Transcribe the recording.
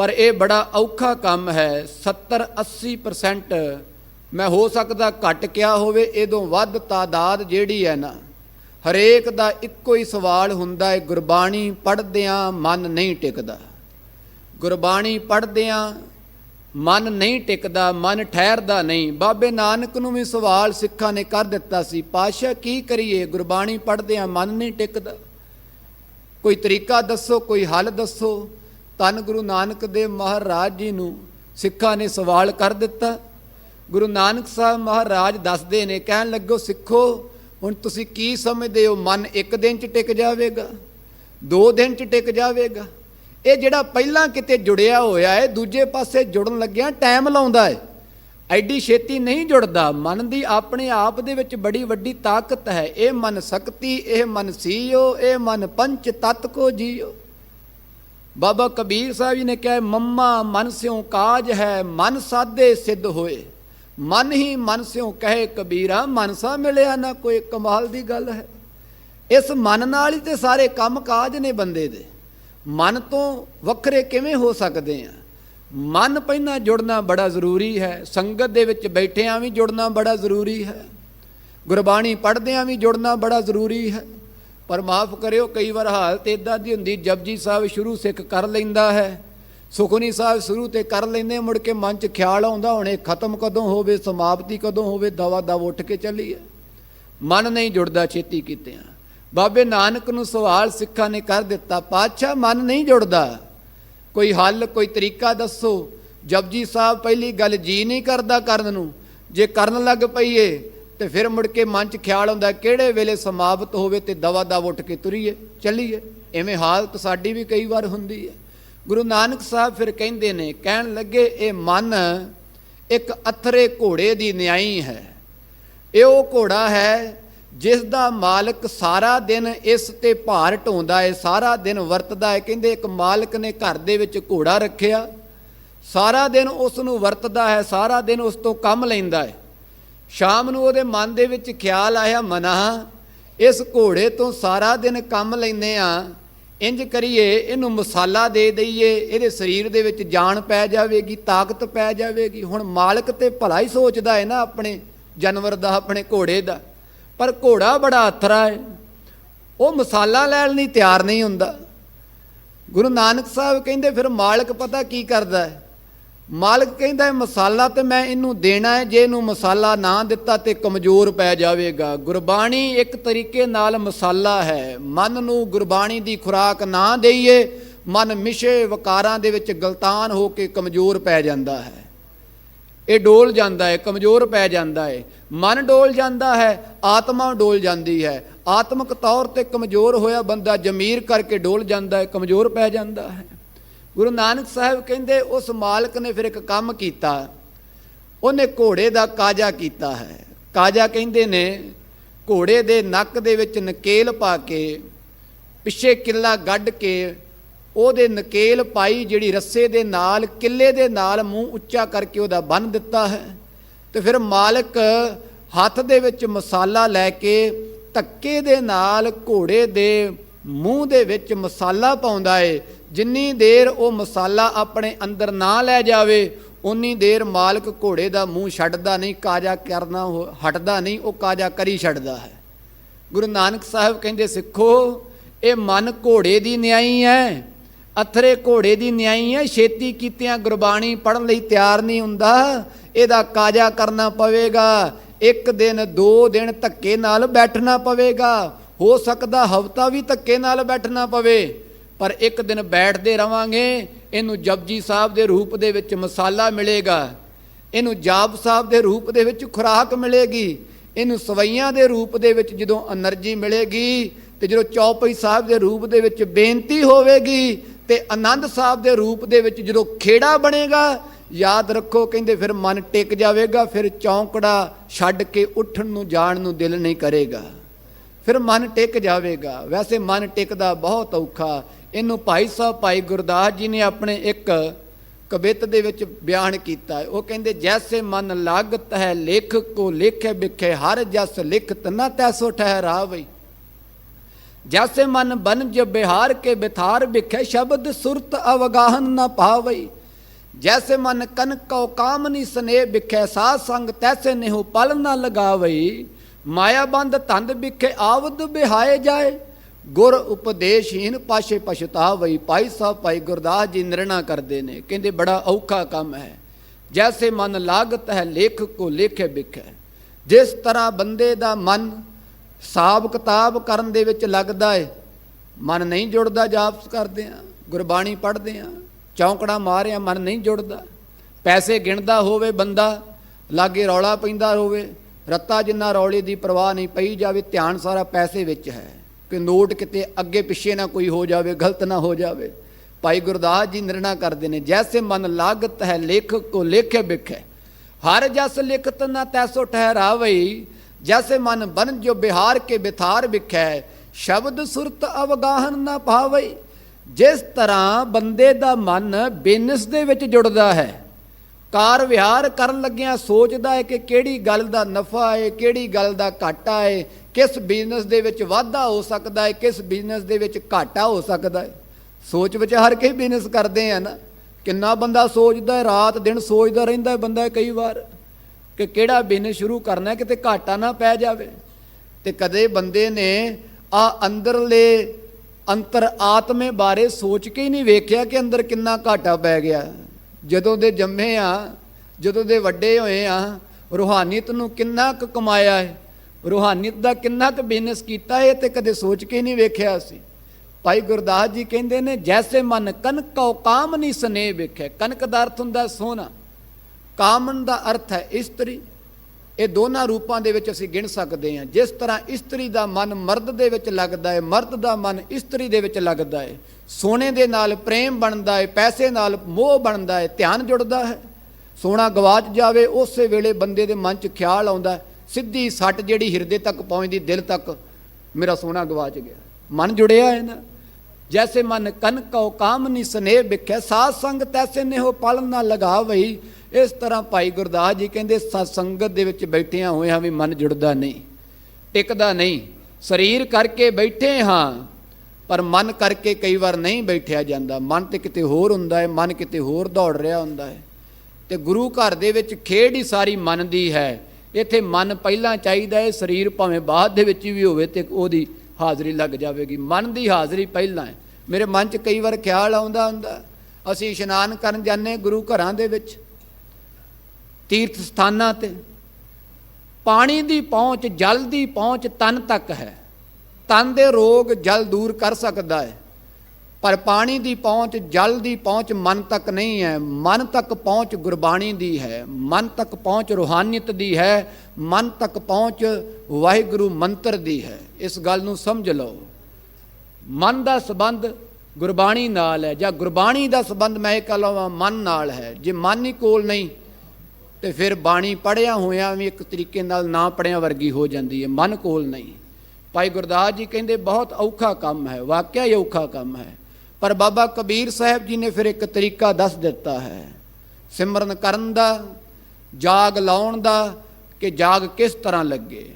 ਪਰ ਇਹ ਬੜਾ ਔਖਾ ਕੰਮ ਹੈ। 70 80% ਮੈਂ ਹੋ ਸਕਦਾ ਘਟ ਕਿਆ ਹੋਵੇ ਇਦੋਂ ਵੱਧ ਤਾਦਾਦ ਜਿਹੜੀ ਹੈ ਨਾ, ਹਰੇਕ ਦਾ ਇੱਕੋ ਹੀ ਸਵਾਲ ਹੁੰਦਾ ਹੈ, ਗੁਰਬਾਣੀ ਪੜ੍ਹਦਿਆਂ ਮਨ ਨਹੀਂ ਟਿਕਦਾ। ਗੁਰਬਾਣੀ ਪੜ੍ਹਦਿਆਂ ਮਨ ਨਹੀਂ ਟਿਕਦਾ, ਮਨ ਠਹਿਰਦਾ ਨਹੀਂ। ਬਾਬੇ ਨਾਨਕ ਨੂੰ ਵੀ ਸਵਾਲ ਸਿੱਖਾਂ ਨੇ ਕਰ ਦਿੱਤਾ ਸੀ ਪਾਸ਼ਾ ਕੀ ਕਰੀਏ? ਗੁਰਬਾਣੀ ਪੜ੍ਹਦਿਆਂ ਮਨ ਨਹੀਂ ਟਿਕਦਾ। ਕੋਈ ਤਰੀਕਾ ਦੱਸੋ, ਕੋਈ ਹੱਲ ਦੱਸੋ। ਤਨ ਗੁਰੂ ਨਾਨਕ ਦੇਵ ਮਹਾਰਾਜ ਜੀ ਨੂੰ ਸਿੱਖਾਂ ਨੇ ਸਵਾਲ ਕਰ ਦਿੱਤਾ। ਗੁਰੂ ਨਾਨਕ ਸਾਹਿਬ ਮਹਾਰਾਜ ਦੱਸਦੇ ਨੇ, ਕਹਿਣ ਲੱਗੋ, ਸਿੱਖੋ, ਹੁਣ ਤੁਸੀਂ ਕੀ ਸਮਝਦੇ ਹੋ? ਮਨ ਇੱਕ ਦਿਨ ਚ ਟਿਕ ਜਾਵੇਗਾ, ਦੋ ਦਿਨ ਚ ਟਿਕ ਜਾਵੇਗਾ। ਇਹ ਜਿਹੜਾ ਪਹਿਲਾਂ ਕਿਤੇ ਜੁੜਿਆ ਹੋਇਆ ਹੈ, ਦੂਜੇ ਪਾਸੇ ਜੁੜਨ ਲੱਗਿਆ ਟਾਈਮ ਲਾਉਂਦਾ ਹੈ। ਐਡੀ ਛੇਤੀ ਨਹੀਂ ਜੁੜਦਾ। ਮਨ ਦੀ ਆਪਣੇ ਆਪ ਦੇ ਵਿੱਚ ਬੜੀ ਵੱਡੀ ਤਾਕਤ ਹੈ। ਇਹ ਮਨ ਸ਼ਕਤੀ, ਇਹ ਮਨ ਸੀਓ, ਇਹ ਮਨ ਪੰਚ ਤਤ ਕੋ ਜੀਓ। ਬਾਬਾ ਕਬੀਰ ਸਾਹਿਬ ਜੀ ਨੇ ਕਿਹਾ, ਮੰਮਾ, ਮਨ ਸਿਉ ਕਾਜ ਹੈ, ਮਨ ਸਾਦੇ ਸਿੱਧ ਹੋਏ। ਮਨ ਹੀ ਮਨ ਸਿਉ ਕਹੇ, ਕਬੀਰਾ ਮਨਸਾ ਮਿਲਿਆ ਨਾ ਕੋਈ ਕਮਾਲ ਦੀ ਗੱਲ ਹੈ। ਇਸ ਮਨ ਨਾਲ ਹੀ ਤੇ ਸਾਰੇ ਕੰਮ ਕਾਜ ਨੇ ਬੰਦੇ ਦੇ। ਮਨ ਤੋਂ ਵੱਖਰੇ ਕਿਵੇਂ ਹੋ ਸਕਦੇ ਆ? ਮਨ ਪਹਿਲਾਂ ਜੁੜਨਾ ਬੜਾ ਜ਼ਰੂਰੀ ਹੈ। ਸੰਗਤ ਦੇ ਵਿੱਚ ਬੈਠਿਆਂ ਵੀ ਜੁੜਨਾ ਬੜਾ ਜ਼ਰੂਰੀ ਹੈ। ਗੁਰਬਾਣੀ ਪੜ੍ਹਦਿਆਂ ਵੀ ਜੁੜਨਾ ਬੜਾ ਜ਼ਰੂਰੀ ਹੈ। ਪਰ ਮਾਫ ਕਰਿਓ, ਕਈ ਵਾਰ ਹਾਲਤ ਇਦਾਂ ਦੀ ਹੁੰਦੀ, ਜਪਜੀ ਸਾਹਿਬ ਸ਼ੁਰੂ ਸਿੱਖ ਕਰ ਲੈਂਦਾ ਹੈ, ਸੁਖਨੀ ਸਾਹਿਬ ਸ਼ੁਰੂ ਤੇ ਕਰ ਲੈਂਦੇ ਮੁੜ ਕੇ ਮਨ 'ਚ ਖਿਆਲ ਆਉਂਦਾ, ਹੁਣ ਖਤਮ ਕਦੋਂ ਹੋਵੇ, ਸਮਾਪਤੀ ਕਦੋਂ ਹੋਵੇ, ਦਵਾ ਦਵ ਉੱਠ ਕੇ ਚੱਲੀਏ। ਮਨ ਨਹੀਂ ਜੁੜਦਾ ਛੇਤੀ ਕੀਤਿਆਂ ਬਾਬੇ ਨਾਨਕ ਨੂੰ ਸਵਾਲ ਸਿੱਖਾਂ ਨੇ ਕਰ ਦਿੱਤਾ, ਪਾਤਸ਼ਾਹ ਮਨ ਨਹੀਂ ਜੁੜਦਾ। ਕੋਈ ਹੱਲ, ਕੋਈ ਤਰੀਕਾ ਦੱਸੋ। ਜਪਜੀ ਸਾਹਿਬ ਪਹਿਲੀ ਗੱਲ ਜੀ ਨਹੀਂ ਕਰਦਾ ਕਰਨ ਨੂੰ। ਜੇ ਕਰਨ ਲੱਗ ਪਈਏ ਤੇ ਫਿਰ ਮੁੜ ਕੇ ਮਨ 'ਚ ਖਿਆਲ ਆਉਂਦਾ ਕਿਹੜੇ ਵੇਲੇ ਸਮਾਪਤ ਹੋਵੇ ਤੇ ਦਵਾ ਦਵ ਉੱਠ ਕੇ ਤੁਰੀਏ, ਚੱਲੀਏ। ਐਵੇਂ ਹਾਲਤ ਸਾਡੀ ਵੀ ਕਈ ਵਾਰ ਹੁੰਦੀ ਹੈ। ਗੁਰੂ ਨਾਨਕ ਸਾਹਿਬ ਫਿਰ ਕਹਿੰਦੇ ਨੇ, ਕਹਿਣ ਲੱਗੇ, ਇਹ ਮਨ ਇੱਕ ਅਥਰੇ ਘੋੜੇ ਦੀ ਨਿਆਈ ਹੈ। ਇਹ ਉਹ ਘੋੜਾ ਹੈ ਜਿਸ ਦਾ ਮਾਲਕ ਸਾਰਾ ਦਿਨ ਇਸ ਤੇ ਭਾਰ ਢੋਂਦਾ ਹੈ, ਸਾਰਾ ਦਿਨ ਵਰਤਦਾ ਹੈ। ਕਹਿੰਦੇ ਇੱਕ ਮਾਲਕ ਨੇ ਘਰ ਦੇ ਵਿੱਚ ਘੋੜਾ ਰੱਖਿਆ, ਸਾਰਾ ਦਿਨ ਉਸ ਨੂੰ ਵਰਤਦਾ ਹੈ, ਸਾਰਾ ਦਿਨ ਉਸ ਤੋਂ ਕੰਮ ਲੈਂਦਾ ਹੈ। ਸ਼ਾਮ ਨੂੰ ਉਹਦੇ ਮਨ ਦੇ ਵਿੱਚ ਖਿਆਲ ਆਇਆ, ਮਨਾ, ਇਸ ਘੋੜੇ ਤੋਂ ਸਾਰਾ ਦਿਨ ਕੰਮ ਲੈਂਦੇ ਆ, ਇੰਜ ਕਰੀਏ, ਇਹਨੂੰ ਮਸਾਲਾ ਦੇ ਦਈਏ, ਇਹਦੇ ਸਰੀਰ ਦੇ ਵਿੱਚ ਜਾਨ ਪੈ ਜਾਵੇਗੀ, ਤਾਕਤ ਪੈ ਜਾਵੇਗੀ। ਹੁਣ ਮਾਲਕ ਤੇ ਭਲਾ ਹੀ ਸੋਚਦਾ ਹੈ ਨਾ ਆਪਣੇ ਜਾਨਵਰ ਦਾ, ਆਪਣੇ ਘੋੜੇ ਦਾ। ਪਰ ਘੋੜਾ ਬੜਾ ਅਥਰਾ ਹੈ। ਉਹ ਮਸਾਲਾ ਲੈਣ ਲਈ ਤਿਆਰ ਨਹੀਂ ਹੁੰਦਾ। ਗੁਰੂ ਨਾਨਕ ਸਾਹਿਬ ਕਹਿੰਦੇ, ਫਿਰ ਮਾਲਕ ਪਤਾ ਕੀ ਕਰਦਾ ਹੈ? ਮਾਲਕ ਕਹਿੰਦਾ ਹੈ, ਮਸਾਲਾ ਤੇ ਮੈਂ ਇਹਨੂੰ ਦੇਣਾ ਹੈ, ਜੇ ਇਹਨੂੰ ਮਸਾਲਾ ਨਾ ਦਿੱਤਾ ਤੇ ਕਮਜ਼ੋਰ ਪੈ ਜਾਵੇਗਾ। ਗੁਰਬਾਣੀ ਇੱਕ ਤਰੀਕੇ ਨਾਲ ਮਸਾਲਾ ਹੈ। ਮਨ ਨੂੰ ਗੁਰਬਾਣੀ ਦੀ ਖੁਰਾਕ ਨਾ ਦੇਈਏ, ਮਨ ਮਿਸ਼ੇ ਵਕਾਰਾਂ ਦੇ ਵਿੱਚ ਗਲਤਾਨ ਹੋ ਕੇ ਕਮਜ਼ੋਰ ਪੈ ਜਾਂਦਾ ਹੈ। ਇਹ ਡੋਲ ਜਾਂਦਾ ਹੈ, ਕਮਜ਼ੋਰ ਪੈ ਜਾਂਦਾ ਹੈ। ਮਨ ਡੋਲ ਜਾਂਦਾ ਹੈ, ਆਤਮਾ ਡੋਲ ਜਾਂਦੀ ਹੈ। ਆਤਮਿਕ ਤੌਰ ਤੇ ਕਮਜ਼ੋਰ ਹੋਇਆ ਬੰਦਾ ਜ਼ਮੀਰ ਕਰਕੇ ਡੋਲ ਜਾਂਦਾ ਹੈ, ਕਮਜ਼ੋਰ ਪੈ ਜਾਂਦਾ ਹੈ। ਗੁਰੂ ਨਾਨਕ ਸਾਹਿਬ ਕਹਿੰਦੇ, ਉਸ ਮਾਲਕ ਨੇ ਫਿਰ ਇੱਕ ਕੰਮ ਕੀਤਾ। ਉਹਨੇ ਘੋੜੇ ਦਾ ਕਾਜਾ ਕੀਤਾ ਹੈ। ਕਾਜਾ ਕਹਿੰਦੇ ਨੇ, ਘੋੜੇ ਦੇ ਨੱਕ ਦੇ ਵਿੱਚ ਨਕੇਲ ਪਾ ਕੇ, ਪਿੱਛੇ ਕਿੱਲਾ ਗੱਡ ਕੇ, ਉਹਦੇ ਨਕੇਲ ਪਾਈ ਜਿਹੜੀ ਰੱਸੇ ਦੇ ਨਾਲ, ਕਿੱਲੇ ਦੇ ਨਾਲ ਮੂੰਹ ਉੱਚਾ ਕਰਕੇ ਉਹਦਾ ਬੰਨ ਦਿੱਤਾ ਹੈ। ਤੇ ਫਿਰ ਮਾਲਕ ਹੱਥ ਦੇ ਵਿੱਚ ਮਸਾਲਾ ਲੈ ਕੇ, ਧੱਕੇ ਦੇ ਨਾਲ ਘੋੜੇ ਦੇ ਮੂੰਹ ਦੇ ਵਿੱਚ ਮਸਾਲਾ ਪਾਉਂਦਾ ਏ। ਜਿੰਨੀ ਦੇਰ ਉਹ ਮਸਾਲਾ ਆਪਣੇ ਅੰਦਰ ਨਾ ਲੈ ਜਾਵੇ ਉਨੀ ਦੇਰ ਮਾਲਕ ਘੋੜੇ ਦਾ ਮੂੰਹ ਛੱਡਦਾ ਨਹੀਂ, ਕਾਜਾ ਕਰਨਾ ਉਹ ਹਟਦਾ ਨਹੀਂ, ਉਹ ਕਾਜਾ ਕਰੀ ਛੱਡਦਾ ਹੈ। ਗੁਰੂ ਨਾਨਕ ਸਾਹਿਬ ਕਹਿੰਦੇ, ਸਿੱਖੋ, ਇਹ ਮਨ ਘੋੜੇ ਦੀ ਨਿਆਈ ਹੈ, ਅਥਰੇ ਘੋੜੇ ਦੀ ਨਿਆਈ ਹੈ, ਛੇਤੀ ਕੀਤਿਆਂ ਗੁਰਬਾਣੀ ਪੜਨ ਲਈ ਤਿਆਰ ਨਹੀਂ ਹੁੰਦਾ, ਇਹਦਾ ਕਾਜਾ ਕਰਨਾ ਪਵੇਗਾ, ਇੱਕ ਦਿਨ, ਦੋ ਦਿਨ ਧੱਕੇ ਨਾਲ ਬੈਠਣਾ ਪਵੇਗਾ, ਹੋ ਸਕਦਾ ਹਫਤਾ ਵੀ ਧੱਕੇ ਨਾਲ ਬੈਠਣਾ ਪਵੇ। ਪਰ ਇੱਕ ਦਿਨ ਬੈਠਦੇ ਰਵਾਂਗੇ, ਇਹਨੂੰ ਜਪਜੀ ਸਾਹਿਬ ਦੇ ਰੂਪ ਦੇ ਵਿੱਚ ਮਸਾਲਾ ਮਿਲੇਗਾ। ਇਹਨੂੰ ਜਾਪ ਸਾਹਿਬ ਦੇ ਰੂਪ ਦੇ ਵਿੱਚ ਖੁਰਾਕ ਮਿਲੇਗੀ। ਇਹਨੂੰ ਸਵਈਆਂ ਦੇ ਰੂਪ ਦੇ ਵਿੱਚ ਜਦੋਂ એનર્ਜੀ ਮਿਲੇਗੀ ਤੇ ਜਦੋਂ ਚੌਪਈ ਸਾਹਿਬ ਦੇ ਰੂਪ ਦੇ ਵਿੱਚ ਬੇਨਤੀ ਹੋਵੇਗੀ ਤੇ ਆਨੰਦ ਸਾਹਿਬ ਦੇ ਰੂਪ ਦੇ ਵਿੱਚ ਜਦੋਂ ਖੇੜਾ ਬਣੇਗਾ, ਯਾਦ ਰੱਖੋ ਕਹਿੰਦੇ ਫਿਰ ਮਨ ਟਿਕ ਜਾਵੇਗਾ, ਫਿਰ ਚੌਂਕੜਾ ਛੱਡ ਕੇ ਉੱਠਣ ਨੂੰ ਜਾਣ ਨੂੰ ਦਿਲ ਨਹੀਂ ਕਰੇਗਾ। ਫਿਰ ਮਨ ਟਿਕ ਜਾਵੇਗਾ। ਵੈਸੇ ਮਨ ਟਿਕਦਾ ਬਹੁਤ ਔਖਾ। ਇਹਨੂੰ ਭਾਈ ਸਾਹਿਬ, ਭਾਈ ਗੁਰਦਾਸ ਜੀ ਨੇ ਆਪਣੇ ਇੱਕ ਕਵਿਤ ਦੇ ਵਿੱਚ ਬਿਆਨ ਕੀਤਾ ਉਹ ਕਹਿੰਦੇ, ਜੈਸੇ ਮਨ ਲਾਗਤ ਹੈ ਲੇਖ ਕੋ ਲੇਖੇ ਬਿਖੇ, ਹਰ ਜਸ ਲਿਖਤ ਨਾ ਤੈਸੋ ਠਹਿਰਾਵਈ। ਜੈਸੇ ਮਨ ਬਨ ਜ ਬਿਹਾਰ ਕੇ ਬਿਥਾਰ ਵਿਖੇ ਸ਼ਬਦ ਸੁਰਤ ਅਵਗਾਹਨ ਨਾ ਪਾਵਈ। ਜੈਸੇ ਮਨ ਕਨ ਕਉ ਕਾਮਨੀ ਸਨੇ ਵਿਖੇ ਸਾਧ ਸੰਗ ਤੈਸੇ ਨਿਹੂ ਪਲ ਨਾ ਲਗਾਵਈ। ਮਾਇਆ ਬੰਦ ਧੰਦ ਵਿਖੇ ਆਵਦ ਬਿਹਾਏ ਜਾਏ। ਗੁਰ ਉਪਦੇਸ਼ਹੀਨ ਪਾਸ਼ੇ ਪਛਤਾਵਈ ਭਾਈ ਸਾਹਿਬ ਭਾਈ ਗੁਰਦਾਸ ਜੀ ਨਿਰਣਾ ਕਰਦੇ ਨੇ। ਕਹਿੰਦੇ ਬੜਾ ਔਖਾ ਕੰਮ ਹੈ। ਜੈਸੇ ਮਨ ਲਾਗਤ ਹੈ ਲੇਖ ਕੋ ਲੇਖੇ ਵਿਖੇ ਜਿਸ ਤਰ੍ਹਾਂ ਬੰਦੇ ਦਾ ਮਨ ਹਿਸਾਬ ਕਿਤਾਬ ਕਰਨ ਦੇ ਵਿੱਚ ਲੱਗਦਾ ਏ, ਮਨ ਨਹੀਂ ਜੁੜਦਾ ਜਾਪਸ ਕਰਦੇ ਆ ਗੁਰਬਾਣੀ ਪੜ੍ਹਦੇ ਆ ਚੌਂਕੜਾ ਮਾਰਿਆ ਮਨ ਨਹੀਂ ਜੁੜਦਾ। ਪੈਸੇ ਗਿਣਦਾ ਹੋਵੇ ਬੰਦਾ, ਲਾਗੇ ਰੌਲਾ ਪੈਂਦਾ ਹੋਵੇ, ਰੱਤਾ ਜਿੰਨਾ ਰੌਲੇ ਦੀ ਪਰਵਾਹ ਨਹੀਂ ਪਈ ਜਾਵੇ, ਧਿਆਨ ਸਾਰਾ ਪੈਸੇ ਵਿੱਚ ਹੈ। ਕਿ ਨੋਟ ਕਿਤੇ ਅੱਗੇ ਪਿੱਛੇ ਨਾ ਕੋਈ ਹੋ ਜਾਵੇ, ਗਲਤ ਨਾ ਹੋ ਜਾਵੇ। ਭਾਈ ਗੁਰਦਾਸ ਜੀ ਨਿਰਣਾ ਕਰਦੇ ਨੇ, ਜੈਸੇ ਮਨ ਲਾਗਤ ਹੈ ਲੇਖਕ ਕੋ ਲੇਖੇ ਬਿਖੇ। ਹਰ ਜਸ ਲਿਖਤ ਨਾ ਤੈਸੋ ਠਹਿਰਾਵਈ, ਜੈਸੇ ਮਨ ਬਨ ਜੋ ਬਿਹਾਰ ਕੇ ਬਿਥਾਰ ਵਿਖੈ। ਸ਼ਬਦ ਸੁਰਤ ਅਵਗਾਹਨ ਨਾ ਪਾਵਈ ਜਿਸ ਤਰ੍ਹਾਂ ਬੰਦੇ ਦਾ ਮਨ ਬਿਨਸ ਦੇ ਵਿੱਚ ਜੁੜਦਾ ਹੈ। ਕਾਰ ਵਿਹਾਰ ਕਰਨ ਲੱਗਿਆਂ ਸੋਚਦਾ ਹੈ ਕਿ ਕਿਹੜੀ ਗੱਲ ਦਾ ਨਫਾ ਹੈ ਕਿਹੜੀ ਗੱਲ ਦਾ ਘਾਟਾ ਹੈ ਕਿਸ ਬਿਜ਼ਨਸ ਦੇ ਵਿੱਚ ਵਾਧਾ ਹੋ ਸਕਦਾ ਹੈ ਕਿਸ ਬਿਜ਼ਨਸ ਦੇ ਵਿੱਚ ਘਾਟਾ ਹੋ ਸਕਦਾ ਹੈ ਸੋਚ ਵਿਚਾਰ ਕੇ ਬਿਜ਼ਨਸ ਕਰਦੇ ਆ ਨਾ, ਕਿੰਨਾ ਬੰਦਾ ਸੋਚਦਾ ਹੈ ਰਾਤ ਦਿਨ ਸੋਚਦਾ ਰਹਿੰਦਾ ਹੈ ਬੰਦਾ ਕਈ ਵਾਰ, ਕਿ ਕਿਹੜਾ ਬਿਜ਼ਨਸ ਸ਼ੁਰੂ ਕਰਨਾ ਕਿਤੇ ਘਾਟਾ ਨਾ ਪੈ ਜਾਵੇ। ਤੇ ਕਦੇ ਬੰਦੇ ਨੇ ਆ ਅੰਦਰਲੇ ਅੰਤਰ ਆਤਮੇ ਬਾਰੇ ਸੋਚ ਕੇ ਹੀ ਨਹੀਂ ਵੇਖਿਆ ਕਿ ਅੰਦਰ ਕਿੰਨਾ ਘਾਟਾ ਪੈ ਗਿਆ। ਜਦੋਂ ਦੇ ਜੰਮੇ ਆ, ਜਦੋਂ ਦੇ ਵੱਡੇ ਹੋਏ ਆ, ਰੂਹਾਨੀਅਤ ਨੂੰ ਕਿੰਨਾ ਕੁ ਕਮਾਇਆ ਹੈ ਰੂਹਾਨੀਅਤ ਦਾ ਕਿੰਨਾ ਕੁ ਬਿਜ਼ਨਸ ਕੀਤਾ ਹੈ ਤੇ ਕਦੇ ਸੋਚ ਕੇ ਨਹੀਂ ਵੇਖਿਆ ਸੀ। ਭਾਈ ਗੁਰਦਾਸ ਜੀ ਕਹਿੰਦੇ ਨੇ, ਜੈਸੇ ਮਨ ਕਨਕਉ ਕਾਮ ਨਹੀਂ ਸਨੇ ਵੇਖੇ। ਕਨਕ ਦਾ ਅਰਥ ਹੁੰਦਾ ਸੋਨਾ। ਕਾਮਨ ਦਾ ਅਰਥ ਹੈ ਇਸਤਰੀ। ਇਹ ਦੋਨਾਂ ਰੂਪਾਂ ਦੇ ਵਿੱਚ ਅਸੀਂ ਗਿਣ ਸਕਦੇ ਹਾਂ। ਜਿਸ ਤਰ੍ਹਾਂ ਇਸਤਰੀ ਦਾ ਮਨ ਮਰਦ ਦੇ ਵਿੱਚ ਲੱਗਦਾ ਹੈ, ਮਰਦ ਦਾ ਮਨ ਇਸਤਰੀ ਦੇ ਵਿੱਚ ਲੱਗਦਾ ਹੈ। ਸੋਨੇ ਦੇ ਨਾਲ ਪ੍ਰੇਮ ਬਣਦਾ ਹੈ, ਪੈਸੇ ਨਾਲ ਮੋਹ ਬਣਦਾ ਹੈ, ਧਿਆਨ ਜੁੜਦਾ ਹੈ। ਸੋਨਾ ਗਵਾਚ ਜਾਵੇ, ਉਸੇ ਵੇਲੇ ਬੰਦੇ ਦੇ ਮਨ 'ਚ ਖਿਆਲ ਆਉਂਦਾ ਸਿੱਧੀ ਸੱਟ ਜਿਹੜੀ ਹਿਰਦੇ ਤੱਕ ਪਹੁੰਚਦੀ, ਦਿਲ ਤੱਕ ਮੇਰਾ ਸੋਨਾ ਗਵਾਚ ਗਿਆ। ਮਨ ਜੁੜਿਆ ਹੈ ਨਾ। ਜੈਸੇ ਮਨ ਕਨਕਉ ਕਾਮਨੀ ਸਨੇਹ ਵਿਖੇ, ਸਾਧ ਸੰਗ ਤੈਸੇ ਨੇਹੋ ਪਲ ਨਾ ਲਗਾਵਈ। ਇਸ ਤਰ੍ਹਾਂ ਭਾਈ ਗੁਰਦਾਸ ਜੀ ਕਹਿੰਦੇ ਸਤ ਸੰਗਤ ਦੇ ਵਿੱਚ ਬੈਠਿਆਂ ਹੋਇਆਂ ਵੀ ਮਨ ਜੁੜਦਾ ਨਹੀਂ, ਟਿਕਦਾ ਨਹੀਂ। ਸਰੀਰ ਕਰਕੇ ਬੈਠੇ ਹਾਂ, ਪਰ ਮਨ ਕਰਕੇ ਕਈ ਵਾਰ ਨਹੀਂ ਬੈਠਿਆ ਜਾਂਦਾ। ਮਨ ਤੇ ਕਿਤੇ ਹੋਰ ਹੁੰਦਾ ਹੈ, ਮਨ ਕਿਤੇ ਹੋਰ ਦੌੜ ਰਿਹਾ ਹੁੰਦਾ ਹੈ। ਤੇ ਗੁਰੂ ਘਰ ਦੇ ਵਿੱਚ ਖੇਡ ਹੀ ਸਾਰੀ ਮਨ ਦੀ ਹੈ। ਇੱਥੇ ਮਨ ਪਹਿਲਾਂ ਚਾਹੀਦਾ ਹੈ, ਸਰੀਰ ਭਾਵੇਂ ਬਾਅਦ ਦੇ ਵਿੱਚ ਵੀ ਹੋਵੇ ਤੇ ਉਹਦੀ ਹਾਜ਼ਰੀ ਲੱਗ ਜਾਵੇਗੀ। ਮਨ ਦੀ ਹਾਜ਼ਰੀ ਪਹਿਲਾਂ ਹੈ। ਮੇਰੇ ਮਨ 'ਚ ਕਈ ਵਾਰ ਖਿਆਲ ਆਉਂਦਾ ਹੁੰਦਾ, ਅਸੀਂ ਇਸ਼ਨਾਨ ਕਰਨ ਜਾਂਦੇ ਗੁਰੂ ਘਰਾਂ ਦੇ ਵਿੱਚ। ਤੀਰਥ ਸਥਾਨਾਂ ਤੇ। ਪਾਣੀ ਦੀ ਪਹੁੰਚ, ਜਲ ਦੀ ਪਹੁੰਚ ਤਨ ਤੱਕ ਹੈ। ਤਨ ਦੇ ਰੋਗ ਜਲ ਦੂਰ ਕਰ ਸਕਦਾ ਹੈ। ਪਰ ਪਾਣੀ ਦੀ ਪਹੁੰਚ, ਜਲ ਦੀ ਪਹੁੰਚ ਮਨ ਤੱਕ ਨਹੀਂ ਹੈ। ਮਨ ਤੱਕ ਪਹੁੰਚ ਗੁਰਬਾਣੀ ਦੀ ਹੈ। ਮਨ ਤੱਕ ਪਹੁੰਚ ਰੂਹਾਨੀਅਤ ਦੀ ਹੈ। ਮਨ ਤੱਕ ਪਹੁੰਚ ਵਾਹਿਗੁਰੂ ਮੰਤਰ ਦੀ ਹੈ। ਇਸ ਗੱਲ ਨੂੰ ਸਮਝ ਲਓ। ਮਨ ਦਾ ਸਬੰਧ ਗੁਰਬਾਣੀ ਨਾਲ ਹੈ। ਜਾਂ ਗੁਰਬਾਣੀ ਦਾ ਸਬੰਧ ਮੈਂ ਇਹ ਕਹ ਲਵਾਂ, ਮਨ ਨਾਲ ਹੈ। ਜੇ ਮਨ ਹੀ ਕੋਲ ਨਹੀਂ ਤੇ ਫਿਰ ਬਾਣੀ ਪੜਿਆ ਹੋਇਆ ਵੀ ਇੱਕ ਤਰੀਕੇ ਨਾਲ ਨਾ ਪੜਿਆ ਵਰਗੀ ਹੋ ਜਾਂਦੀ ਹੈ, ਮਨ ਕੋਲ ਨਹੀਂ। ਭਾਈ ਗੁਰਦਾਸ ਜੀ ਕਹਿੰਦੇ, ਬਹੁਤ ਔਖਾ ਕੰਮ ਹੈ, ਵਾਕਿਆ ਹੀ ਔਖਾ ਕੰਮ ਹੈ। ਪਰ ਬਾਬਾ ਕਬੀਰ ਸਾਹਿਬ ਜੀ ਨੇ ਫਿਰ ਇੱਕ ਤਰੀਕਾ ਦੱਸ ਦਿੱਤਾ ਹੈ, ਸਿਮਰਨ ਕਰਨ ਦਾ, ਜਾਗ ਲਾਉਣ ਦਾ, ਕਿ ਜਾਗ ਕਿਸ ਤਰ੍ਹਾਂ ਲੱਗੇ?